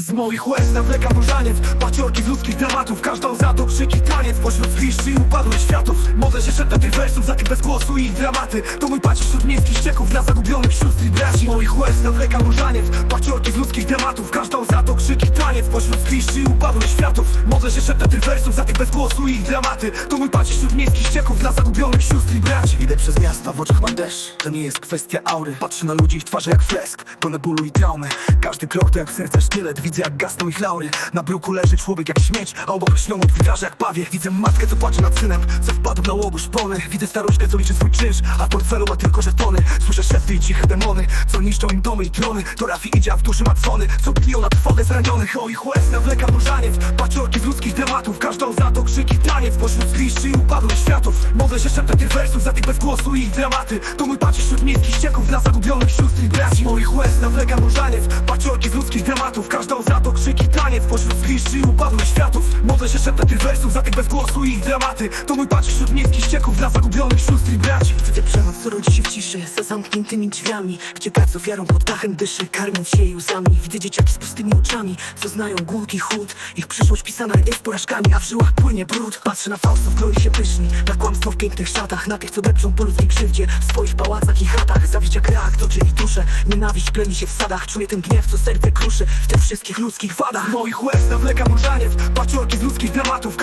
Z moich łez nawlekam różaniec Paciorki z ludzkich dramatów. Każdą za to krzyki taniec Pośród zgliszczy i upadłych światów. Modlę się szeptem tych wersów Za tych bez głosu i ich dramaty. To mój patrz wśród miejskich ścieków Dla zagubionych sióstr i moich łez nawlekam różaniec Paciorki z ludzkich dramatów Każdą za to krzyki taniec. Pośród zgliszczy i upadłych światów. Modlę się szeptem tych wersów Za tych bez głosu i ich dramaty. To mój patrz wśród miejskich ścieków Dla zagubionych sióstr i braci. Idę przez miasta, w oczach mam deszcz. To nie jest kwestia aury. Patrzę na ludzi, ich twarze jak fresk Pełne bólu i traumy. Każdy krok to jak w serce szkielet. Widzę jak gasną ich laury. Na bruku leży człowiek jak śmieć A obok lśnią od witraży jak pawie. Widzę matkę co płacze nad synem. Co wpadł na łogu szpony Widzę staruszkę co liczy swój czynsz. A w portfelu ma tylko żetony. Słyszę szepty i ciche demony. Co niszczą im domy i trony. To Rafi idzie a w duszy ma dzwony Co biją na trwogę zranionych O ich łez nawlekam różaniec Paciorki z ludzkich dramatów Każdą za to krzyki taniec. Pośród zgliszczy i upadłych światów. Modlę się szeptem tych wersów Za tych bez głosu i ich dramaty. To mój patrz wśród miejskich ścieków Dla zagubionych sióstr i braci. Moich łez nawlekam różaniec Paciorki z ludzkich dramatów Każdą za to krzyki taniec Pośród zgliszczy i upadłych światów. Modlę się szeptem tych wersów Za tych bez głosu i ich dramaty. To mój patrz wśród miejskich ścieków Dla zagubionych sióstr i braci. Widzę przemoc, co rodzi się w ciszy Za zamkniętymi drzwiami. Gdzie kac ofiarą pod dachem dyszy Karmiąc się jej łzami. Widzę dzieciaki z pustymi oczami Co znają głód i chłód. Ich przyszłość pisana jest porażkami A w żyłach płynie brud. Patrzę na fałstów, gloi się pyszni Na kłamstwo w pięknych szatach. Na tych, co depczą po ludzkiej krzywdzie W swoich pałacach i chatach. Zawiść jak reak toczy ich duszę Nienawiść pleni się w sadach. Czuję ten gniew, co serce kruszy W tych wszystkich ludzkich wadach Moich łez nawlekam różaniec Paciorki z ludzkich dramatów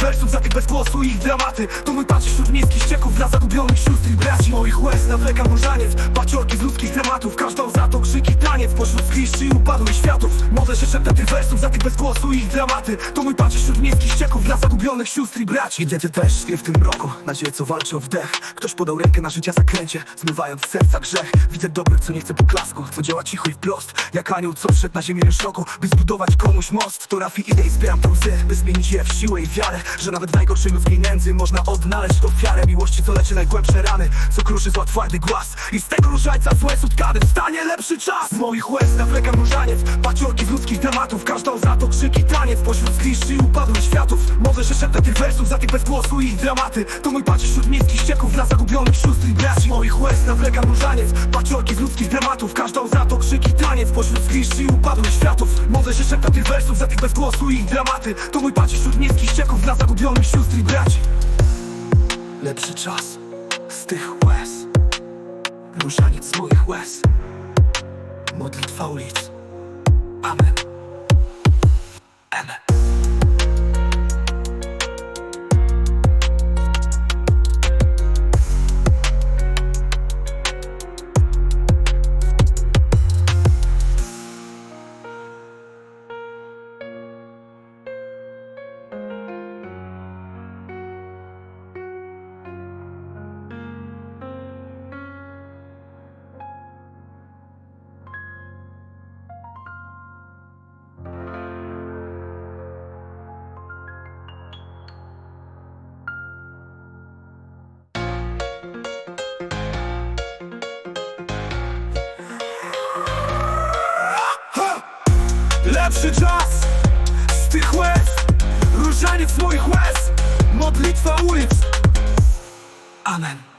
wersów Za bez głosu i ich dramaty. To mój patrz wśród miejskich ścieków Dla zagubionych sióstr i braci Moich łez. Nawlekam różaniec Paciorki z ludzkich dramatów. Każdą za to krzyki taniec Pośród zgliszczy i upadłych światów. Modlę się szeptem tych wersów Za bez głosu i ich dramaty. To mój patrz wśród miejskich ścieków Dla zagubionych sióstr i braci. Idę ty też, wie w tym roku Nadzieję co walczy o wdech. Ktoś podał rękę na życia zakręcie Zmywając z serca grzech. Widzę dobry, co nie chce poklasku Co działa cicho i wprost. Jak anioł, co wszedł na ziemię szoku By zbudować komuś most. To Rafi idę i zbieram łzy By zmienić je w siłę i wiarę Że nawet w ludzkiej nędzy Można odnaleźć ofiarę Miłości, co leczy najgłębsze rany Co kruszy zła twardy głaz. I z tego różańca złe sutkany Wstanie lepszy czas. Z moich łez nawlekam różaniec Paciorki z ludzkich dramatów. Każdą za to krzyki taniec Pośród zgliszczy i upadłych światów. Modlę się szeptem tych wersów Za tych bez głosu i dramaty. To mój patrz wśród miejskich ścieków Dla zagubionych sióstr i braci. Moich łez nawlekam różaniec Paciorki z ludzkich dramatów. Każdą za to krzyki taniec Pośród zgliszczy i upadłych światów. Modlę się szeptem tych wersów Za tych bez głosu i dramaty. To mój patrz wśród miejskich ścieków Dla zagubionych sióstr i braci. Lepszy czas z tych łez. Różaniec moich łez. Modlitwa ulic. Amen Lepszy czas z tych łez Różaniec moich łez Modlitwa ulic. Amen